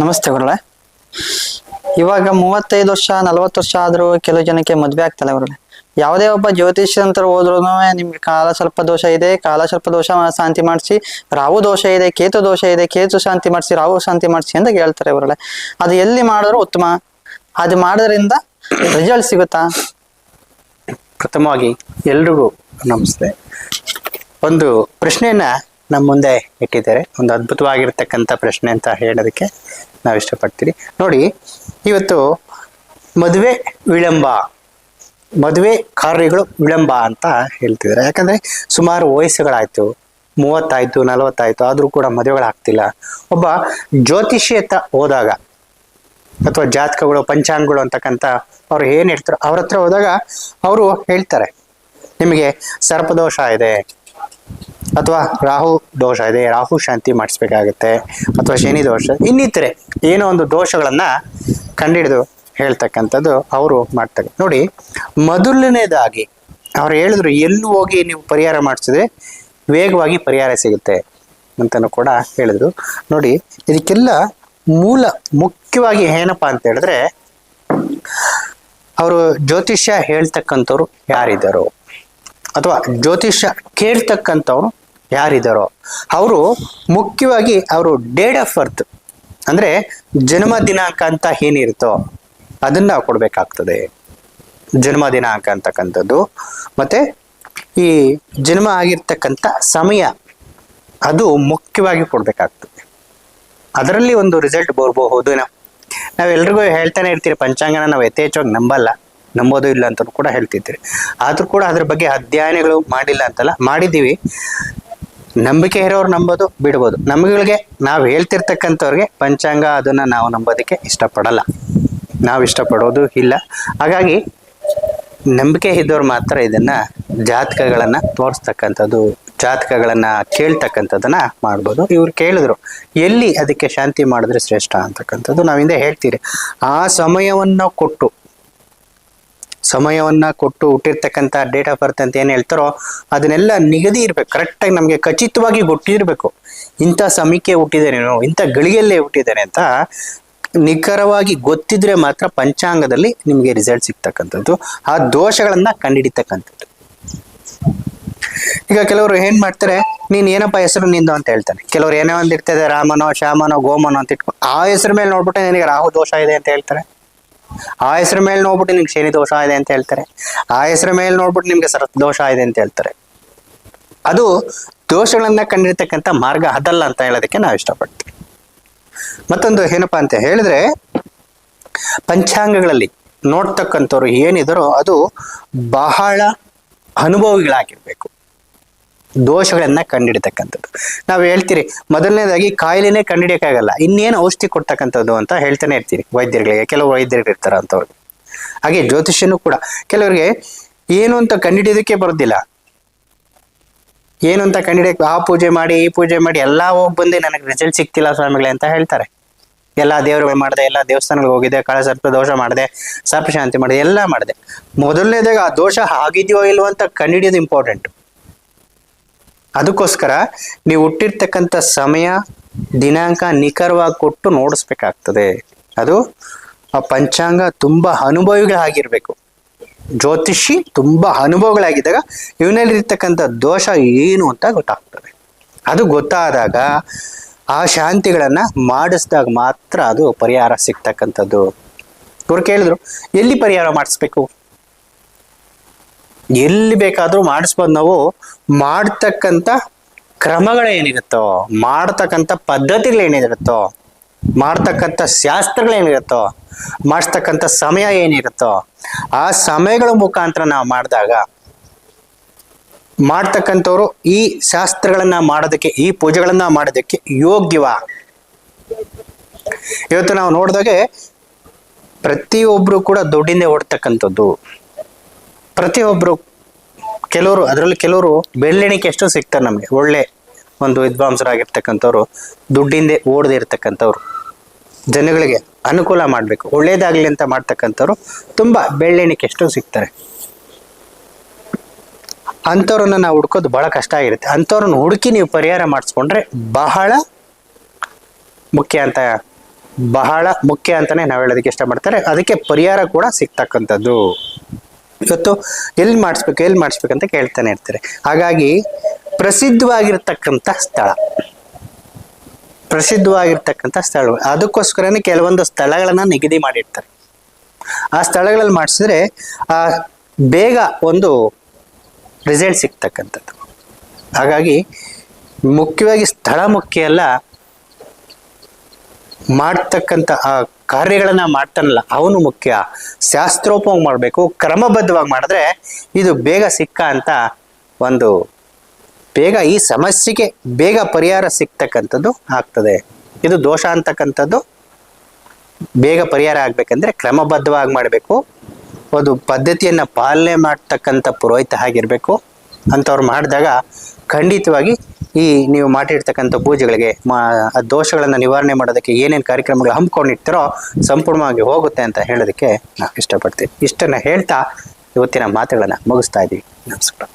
ನಮಸ್ತೆ ಗುರುಳೆ ಇವಾಗ ಮೂವತ್ತೈದು ವರ್ಷ, ನಲವತ್ತು ವರ್ಷ ಆದ್ರೂ ಕೆಲವು ಜನಕ್ಕೆ ಮದ್ವೆ ಆಗ್ತಲ್ಲ ಗುರುಳೆ ಯಾವುದೇ ಒಬ್ಬ ಜ್ಯೋತಿಷ್ಯ ಅಂತ ಹೋದ್ರು ನಿಮ್ಗೆ ಕಾಲ ಸ್ವಲ್ಪ ದೋಷ ಇದೆ, ಕಾಲ ಸ್ವಲ್ಪ ದೋಷ ಶಾಂತಿ ಮಾಡಿಸಿ, ರಾಹು ದೋಷ ಇದೆ, ಕೇತು ದೋಷ ಇದೆ, ಕೇತು ಶಾಂತಿ ಮಾಡಿಸಿ, ರಾಹು ಶಾಂತಿ ಮಾಡಿಸಿ ಅಂತ ಹೇಳ್ತಾರೆ ಗುರುಳೆ ಅದು ಎಲ್ಲಿ ಮಾಡಿದ್ರು ಉತ್ತಮ. ಅದು ಮಾಡೋದ್ರಿಂದ ರಿಸಲ್ಟ್ ಸಿಗುತ್ತಾ? ಪ್ರಥಮವಾಗಿ ಎಲ್ರಿಗೂ ನಮಸ್ತೆ. ಒಂದು ಪ್ರಶ್ನೆಯನ್ನ ನಮ್ಮ ಮುಂದೆ ಇಟ್ಟಿದ್ದಾರೆ. ಒಂದು ಅದ್ಭುತವಾಗಿರ್ತಕ್ಕಂಥ ಪ್ರಶ್ನೆ ಅಂತ ಹೇಳೋದಕ್ಕೆ ನಾವು ಇಷ್ಟಪಡ್ತೀರಿ. ನೋಡಿ, ಇವತ್ತು ಮದುವೆ ವಿಳಂಬ. ಮದುವೆ ಕಾರ್ಯಗಳು ವಿಳಂಬ ಅಂತ ಹೇಳ್ತಿದ್ದಾರೆ. ಯಾಕಂದ್ರೆ ಸುಮಾರು ವಯಸ್ಸುಗಳಾಯ್ತು. ಮೂವತ್ತಾಯ್ತು, ನಲವತ್ತಾಯ್ತು, ಆದ್ರೂ ಕೂಡ ಮದುವೆಗಳಾಗ್ತಿಲ್ಲ. ಒಬ್ಬ ಜ್ಯೋತಿಷ್ಯತ ಹೋದಾಗ ಅಥವಾ ಜಾತಕಗಳು, ಪಂಚಾಂಗಗಳು ಅಂತಕ್ಕಂಥ ಅವ್ರು ಏನ್ ಹೇಳ್ತಾರೋ ಅವ್ರ ಹತ್ರ ಹೋದಾಗ ಅವರು ಹೇಳ್ತಾರೆ, ನಿಮಗೆ ಸರ್ಪದೋಷ ಇದೆ. ಅಥವಾ ರಾಹು ದೋಷ ಇದೆ, ರಾಹು ಶಾಂತಿ ಮಾಡಿಸ್ಬೇಕಾಗತ್ತೆ, ಅಥವಾ ಶನಿ ದೋಷ, ಇನ್ನಿತರೆ ಏನೋ ಒಂದು ದೋಷಗಳನ್ನ ಕಂಡಿಡಿದು ಹೇಳ್ತಕ್ಕಂಥದ್ದು ಅವರು ಮಾಡ್ತಾರೆ. ನೋಡಿ, ಮೊದಲನೇದಾಗಿ ಅವ್ರು ಹೇಳಿದ್ರು, ಎಲ್ಲೂ ಹೋಗಿ ನೀವು ಪರಿಹಾರ ಮಾಡಿಸಿದ್ರೆ ವೇಗವಾಗಿ ಪರಿಹಾರ ಸಿಗುತ್ತೆ ಅಂತಲೂ ಕೂಡ ಹೇಳಿದ್ರು. ನೋಡಿ, ಇದಕ್ಕೆಲ್ಲ ಮೂಲ ಮುಖ್ಯವಾಗಿ ಏನಪ್ಪ ಅಂತ ಹೇಳಿದ್ರೆ, ಅವರು ಜ್ಯೋತಿಷ್ಯ ಹೇಳ್ತಕ್ಕಂಥವ್ರು ಯಾರಿದ್ದರು? ಅಥವಾ ಜ್ಯೋತಿಷ್ಯ ಕೇಳ್ತಕ್ಕಂಥವ್ರು ಯಾರಿದ್ದಾರೋ ಅವರು ಮುಖ್ಯವಾಗಿ ಅವರು ಡೇಟ್ ಆಫ್ ಬರ್ತ್ ಅಂದ್ರೆ ಜನ್ಮ ದಿನಾಂಕ ಅಂತ ಏನಿರುತ್ತೋ ಅದನ್ನ ಕೊಡಬೇಕಾಗ್ತದೆ. ಜನ್ಮ ದಿನಾಂಕ ಅಂತಕ್ಕಂಥದ್ದು. ಮತ್ತೆ ಈ ಜನ್ಮ ಆಗಿರ್ತಕ್ಕಂಥ ಸಮಯ ಅದು ಮುಖ್ಯವಾಗಿ ಕೊಡಬೇಕಾಗ್ತದೆ. ಅದರಲ್ಲಿ ಒಂದು ರಿಸಲ್ಟ್ ಬರಬಹುದು ನಾವೆಲ್ರಿಗೂ ಹೇಳ್ತಾನೆ ಇರ್ತೀರಿ, ಪಂಚಾಂಗನ ನಾವು ಯಥೇಚ್ಛವಾಗಿ ನಂಬಲ್ಲ. ನಂಬೋದು ಇಲ್ಲ ಅಂತ ಕೂಡ ಹೇಳ್ತಿದ್ದೀವಿ ಆದ್ರೂ ಕೂಡ ಅದ್ರ ಬಗ್ಗೆ ಅಧ್ಯಯನಗಳು ಮಾಡಿಲ್ಲ ಅಂತಲ್ಲ, ಮಾಡಿದ್ದೀವಿ. ನಂಬಿಕೆ ಇರೋರು ನಂಬೋದು, ಬಿಡ್ಬೋದು. ನಮ್ಗಳಿಗೆ ನಾವು ಹೇಳ್ತಿರ್ತಕ್ಕಂಥವ್ರಿಗೆ ಪಂಚಾಂಗ ಅದನ್ನು ನಾವು ನಂಬೋದಕ್ಕೆ ಇಷ್ಟಪಡಲ್ಲ. ನಾವು ಇಷ್ಟಪಡೋದು ಇಲ್ಲ. ಹಾಗಾಗಿ ನಂಬಿಕೆ ಇದ್ದವ್ರು ಮಾತ್ರ ಇದನ್ನು ಜಾತಕಗಳನ್ನು ತೋರಿಸ್ತಕ್ಕಂಥದ್ದು, ಜಾತಕಗಳನ್ನ ಕೇಳ್ತಕ್ಕಂಥದ್ದನ್ನ ಮಾಡ್ಬೋದು. ಇವ್ರು ಕೇಳಿದ್ರು, ಎಲ್ಲಿ ಅದಕ್ಕೆ ಶಾಂತಿ ಮಾಡಿದ್ರೆ ಶ್ರೇಷ್ಠ ಅಂತಕ್ಕಂಥದ್ದು ನಾವಿಂದ ಹೇಳ್ತೀರಿ. ಆ ಸಮಯವನ್ನು ಕೊಟ್ಟು ಸಮಯವನ್ನ ಕೊಟ್ಟು ಹುಟ್ಟಿರ್ತಕ್ಕಂಥ ಡೇಟ್ ಆಫ್ ಬರ್ತ್ ಅಂತ ಏನ್ ಹೇಳ್ತಾರೋ ಅದನ್ನೆಲ್ಲ ನಿಗದಿ ಇರ್ಬೇಕು. ಕರೆಕ್ಟಾಗಿ ನಮಗೆ ಖಚಿತವಾಗಿ ಗೊತ್ತಿರಬೇಕು ಇಂಥ ಸಮಯಕ್ಕೆ ಹುಟ್ಟಿದ್ದೇನೆ ಇಂಥ ಗಳಿಗೆಯಲ್ಲೇ ಹುಟ್ಟಿದ್ದೇನೆ ಅಂತ ನಿಖರವಾಗಿ ಗೊತ್ತಿದ್ರೆ ಮಾತ್ರ ಪಂಚಾಂಗದಲ್ಲಿ ನಿಮಗೆ ರಿಸಲ್ಟ್ ಸಿಗ್ತಕ್ಕಂಥದ್ದು. ಆ ದೋಷಗಳನ್ನ ಕಂಡಿಡಿತಕ್ಕಂಥದ್ದು. ಈಗ ಕೆಲವರು ಏನ್ ಮಾಡ್ತಾರೆ, ನೀನ್ ಏನಪ್ಪ ಹೆಸರು ನಿಂದು ಅಂತ ಹೇಳ್ತಾನೆ. ಕೆಲವರು ಏನೋ ಒಂದ್ ಇರ್ತದೆ ರಾಮನೋ, ಶ್ಯಾಮನೋ, ಗೋಮನೋ ಅಂತ ಇಟ್ಕೊಂಡು ಆ ಹೆಸರು ಮೇಲೆ ನೋಡ್ಬಿಟ್ಟು ನಿನಗೆ ರಾಹು ದೋಷ ಇದೆ ಅಂತ ಹೇಳ್ತಾರೆ. ಆ ಹೆಸರ ಮೇಲೆ ನೋಡ್ಬಿಟ್ಟು ನಿಮ್ಗೆ ಶನಿ ದೋಷ ಇದೆ ಅಂತ ಹೇಳ್ತಾರೆ. ಆ ಹೆಸರ ಮೇಲೆ ನೋಡ್ಬಿಟ್ಟು ನಿಮ್ಗೆ ಸರತ್ ದೋಷ ಇದೆ ಅಂತ ಹೇಳ್ತಾರೆ. ಅದು ದೋಷಗಳನ್ನ ಕಂಡಿರ್ತಕ್ಕಂಥ ಮಾರ್ಗ ಅದಲ್ಲ ಅಂತ ಹೇಳೋದಕ್ಕೆ ನಾವು ಇಷ್ಟಪಡ್ತೀವಿ. ಮತ್ತೊಂದು ಏನಪ್ಪಾ ಅಂತ ಹೇಳಿದ್ರೆ, ಪಂಚಾಂಗಗಳಲ್ಲಿ ನೋಡ್ತಕ್ಕಂಥವ್ರು ಏನಿದಾರೋ ಅದು ಬಹಳ ಅನುಭವಿಗಳಾಗಿರ್ಬೇಕು. ದೋಷಗಳನ್ನ ಕಂಡಿಡಿತಕ್ಕಂಥದ್ದು. ನಾವು ಹೇಳ್ತೀರಿ, ಮೊದಲನೇದಾಗಿ ಕಾಯಿಲೆನೇ ಕಂಡಿಡಿಯಕ್ಕಾಗಲ್ಲ. ಇನ್ನೇನು ಔಷಧಿ ಕೊಡ್ತಕ್ಕಂಥದ್ದು ಅಂತ ಹೇಳ್ತಾನೆ ಇರ್ತೀರಿ ವೈದ್ಯರುಗಳಿಗೆ. ಕೆಲವು ವೈದ್ಯರು ಇರ್ತಾರ ಅಂತವ್ರಿಗೆ ಹಾಗೆ ಜ್ಯೋತಿಷ್ಯನೂ ಕೂಡ. ಕೆಲವರಿಗೆ ಏನು ಅಂತ ಕಂಡಿಡಿಯೋದಕ್ಕೆ ಬರೋದಿಲ್ಲ. ಏನು ಅಂತ ಕಂಡಿಡಿಯಕ್ಕೆ, ಆ ಪೂಜೆ ಮಾಡಿ, ಈ ಪೂಜೆ ಮಾಡಿ, ಎಲ್ಲ ಹೋಗಿ ಬಂದೆ ನನಗೆ ರಿಸಲ್ಟ್ ಸಿಕ್ತಿಲ್ಲ ಸ್ವಾಮಿಗಳೇ ಅಂತ ಹೇಳ್ತಾರೆ. ಎಲ್ಲ ದೇವರುಗಳು ಮಾಡಿದೆ, ಎಲ್ಲ ದೇವಸ್ಥಾನಗಳಿಗೆ ಹೋಗಿದೆ ಕಳೆ ಸರ್ಪ ದೋಷ ಮಾಡಿದೆ ಸರ್ಪ ಶಾಂತಿ ಮಾಡಿದೆ, ಎಲ್ಲ ಮಾಡಿದೆ. ಮೊದಲನೇದಾಗ ಆ ದೋಷ ಆಗಿದೆಯೋ ಇಲ್ವೋ ಅಂತ ಕಂಡಿಡಿಯೋದು ಇಂಪಾರ್ಟೆಂಟ್ ಅದಕ್ಕೋಸ್ಕರ ನೀವು ಹುಟ್ಟಿರ್ತಕ್ಕಂಥ ಸಮಯ, ದಿನಾಂಕ ನಿಖರವಾಗಿ ಕೊಟ್ಟು ನೋಡಿಸ್ಬೇಕಾಗ್ತದೆ. ಅದು ಆ ಪಂಚಾಂಗ ತುಂಬ ಅನುಭವಿಗಳಾಗಿರ್ಬೇಕು. ಜ್ಯೋತಿಷಿ ತುಂಬ ಅನುಭವಗಳಾಗಿದ್ದಾಗ ಇವನಲ್ಲಿರ್ತಕ್ಕಂಥ ದೋಷ ಏನು ಅಂತ ಗೊತ್ತಾಗ್ತದೆ. ಅದು ಗೊತ್ತಾದಾಗ ಆ ಶಾಂತಿಗಳನ್ನ ಮಾಡಿಸಿದಾಗ ಮಾತ್ರ ಅದು ಪರಿಹಾರ ಸಿಗ್ತಕ್ಕಂಥದ್ದು. ಇವ್ರು ಕೇಳಿದ್ರು, ಎಲ್ಲಿ ಪರಿಹಾರ ಮಾಡಿಸ್ಬೇಕು? ಎಲ್ಲಿ ಬೇಕಾದ್ರೂ ಮಾಡಿಸ್ಬೋದು. ನಾವು ಮಾಡ್ತಕ್ಕಂಥ ಕ್ರಮಗಳೇನಿರುತ್ತೋ ಮಾಡ್ತಕ್ಕಂಥ ಪದ್ಧತಿಗಳೇನಿರುತ್ತೋ ಮಾಡ್ತಕ್ಕಂಥ ಶಾಸ್ತ್ರಗಳೇನಿರುತ್ತೋ ಮಾಡಿಸ್ತಕ್ಕಂಥ ಸಮಯ ಏನಿರುತ್ತೋ, ಆ ಸಮಯಗಳ ಮುಖಾಂತರ ನಾವು ಮಾಡಿದಾಗ, ಮಾಡ್ತಕ್ಕಂಥವ್ರು ಈ ಶಾಸ್ತ್ರಗಳನ್ನ ಮಾಡೋದಕ್ಕೆ, ಈ ಪೂಜೆಗಳನ್ನ ಮಾಡೋದಕ್ಕೆ ಯೋಗ್ಯವ? ಇವತ್ತು ನಾವು ನೋಡಿದಾಗೆ ಪ್ರತಿಯೊಬ್ರು ಕೂಡ ದುಡ್ಡಿಂದ ಓಡ್ತಕ್ಕಂಥದ್ದು. ಪ್ರತಿಯೊಬ್ರು ಕೆಲವರು, ಅದರಲ್ಲಿ ಕೆಲವರು ಬೆಳ್ಳೆಣಿಕೆ ಎಷ್ಟು ಸಿಗ್ತಾರೆ ನಮಗೆ. ಒಳ್ಳೆ ಒಂದು ವಿದ್ವಾಂಸರಾಗಿರ್ತಕ್ಕಂಥವ್ರು ದುಡ್ಡಿಂದೆ ಓಡದೆ ಇರ್ತಕ್ಕಂಥವ್ರು. ಜನಗಳಿಗೆ ಅನುಕೂಲ ಮಾಡಬೇಕು. ಒಳ್ಳೇದಾಗ್ಲಿ ಅಂತ ಮಾಡ್ತಕ್ಕಂಥವ್ರು ತುಂಬಾ ಬೆಳ್ಳೆಣಿಕೆ ಎಷ್ಟು ಸಿಗ್ತಾರೆ. ಅಂಥವ್ರನ್ನ ನಾವು ಹುಡ್ಕೋದು ಬಹಳ ಕಷ್ಟ ಆಗಿರುತ್ತೆ. ಅಂಥವ್ರನ್ನ ಹುಡುಕಿ ನೀವು ಪರಿಹಾರ ಮಾಡಿಸ್ಕೊಂಡ್ರೆ ಬಹಳ ಮುಖ್ಯ ಅಂತ, ಬಹಳ ಮುಖ್ಯ ಅಂತಲೇ ನಾವು ಹೇಳೋದಕ್ಕೆ ಇಷ್ಟಪಡ್ತಾರೆ. ಅದಕ್ಕೆ ಪರಿಹಾರ ಕೂಡ ಸಿಗ್ತಕ್ಕಂಥದ್ದು. ಇವತ್ತು ಎಲ್ಲಿ ಮಾಡಿಸ್ಬೇಕು, ಎಲ್ಲಿ ಮಾಡಿಸ್ಬೇಕಂತ ಕೇಳ್ತಾನೆ ಇರ್ತಾರೆ. ಹಾಗಾಗಿ ಪ್ರಸಿದ್ಧವಾಗಿರ್ತಕ್ಕಂಥ ಸ್ಥಳ. ಪ್ರಸಿದ್ಧವಾಗಿರ್ತಕ್ಕಂಥ ಸ್ಥಳ ಅದಕ್ಕೋಸ್ಕರನೇ ಕೆಲವೊಂದು ಸ್ಥಳಗಳನ್ನು ನಿಗದಿ ಮಾಡಿರ್ತಾರೆ. ಆ ಸ್ಥಳಗಳಲ್ಲಿ ಮಾಡಿಸಿದ್ರೆ, ಆ ಬೇಗ ಒಂದು ರಿಸಲ್ಟ್ ಸಿಗ್ತಕ್ಕಂಥದ್ದು. ಹಾಗಾಗಿ ಮುಖ್ಯವಾಗಿ ಸ್ಥಳ ಮುಖ್ಯ ಅಲ್ಲ, ಮಾಡ್ತಕ್ಕಂಥ ಆ ಕಾರ್ಯಗಳನ್ನ ಮಾಡ್ತಾನಲ್ಲ, ಅವನು ಮುಖ್ಯ. ಶಾಸ್ತ್ರೋಪವಾಗಿ ಮಾಡಬೇಕು, ಕ್ರಮಬದ್ಧವಾಗಿ ಮಾಡಿದ್ರೆ ಇದು ಬೇಗ ಸಿಕ್ಕ ಅಂತ ಒಂದು ಬೇಗ ಈ ಸಮಸ್ಯೆಗೆ ಬೇಗ ಪರಿಹಾರ ಸಿಗ್ತಕ್ಕಂಥದ್ದು ಆಗ್ತದೆ. ಇದು ದೋಷ ಅಂತಕ್ಕಂಥದ್ದು. ಬೇಗ ಪರಿಹಾರ ಆಗ್ಬೇಕಂದ್ರೆ ಕ್ರಮಬದ್ಧವಾಗಿ ಮಾಡಬೇಕು. ಒಂದು ಪದ್ಧತಿಯನ್ನ ಪಾಲನೆ ಮಾಡ್ತಕ್ಕಂಥ ಪುರೋಹಿತ ಆಗಿರ್ಬೇಕು. ಅಂತವ್ರು ಮಾಡಿದಾಗ ಖಂಡಿತವಾಗಿ ಈ ನೀವು ಮಾಡಿರ್ತಕ್ಕಂಥ ಪೂಜೆಗಳಿಗೆ ದೋಷಗಳನ್ನು ನಿವಾರಣೆ ಮಾಡೋದಕ್ಕೆ ಏನೇನು ಕಾರ್ಯಕ್ರಮಗಳು ಹಮ್ಮಿಕೊಂಡಿರ್ತೀರೋ ಸಂಪೂರ್ಣವಾಗಿ ಹೋಗುತ್ತೆ ಅಂತ ಹೇಳೋದಕ್ಕೆ ನಾವು ಇಷ್ಟಪಡ್ತೀವಿ. ಇಷ್ಟನ್ನ ಹೇಳ್ತಾ ಇವತ್ತಿನ ಮಾತುಗಳನ್ನು ಮುಗಿಸ್ತಾ ಇದ್ದೀವಿ ನಮಸ್ಕಾರ.